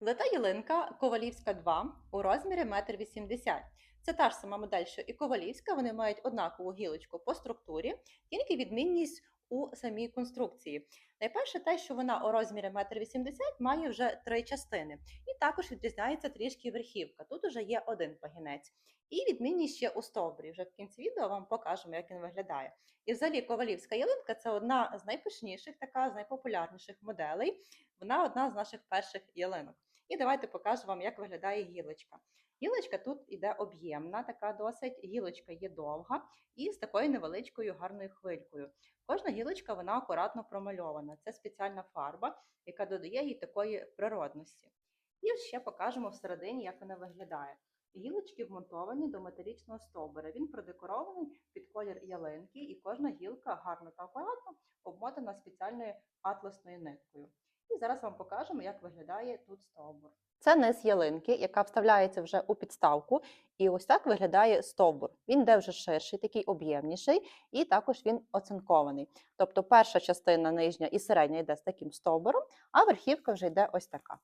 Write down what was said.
Лита ялинка Ковалівська 2 у розмірі 1,80 м. Це та ж сама модель, що і Ковалівська, вони мають однакову гілочку по структурі, тільки відмінність у самій конструкції. Найперше те, що вона у розмірі 1,80 м має вже три частини, і також відрізняється трішки верхівка. Тут уже є один пагінець. І відмінність ще у стовбурі. Вже в кінці відео вам покажемо, як він виглядає. І взагалі ковалівська ялинка це одна з найпишніших, така з найпопулярніших моделей. Вона одна з наших перших ялинок. І давайте покажу вам, як виглядає гілочка. Гілочка тут іде об'ємна, така досить. Гілочка є довга і з такою невеличкою гарною хвилькою. Кожна гілочка вона акуратно промальована. Це спеціальна фарба, яка додає їй такої природності. І ще покажемо всередині, як вона виглядає. Гілочки вмонтовані до металічного стовбура. Він продекорований під колір ялинки, і кожна гілка гарно та акуратно обмотана спеціальною атласною ниткою. І зараз вам покажемо, як виглядає тут стовбур. Це низ ялинки, яка вставляється вже у підставку, і ось так виглядає стовбур. Він йде вже ширший, такий об'ємніший, і також він оцинкований. Тобто перша частина нижня і середня йде з таким стовбуром, а верхівка вже йде ось така.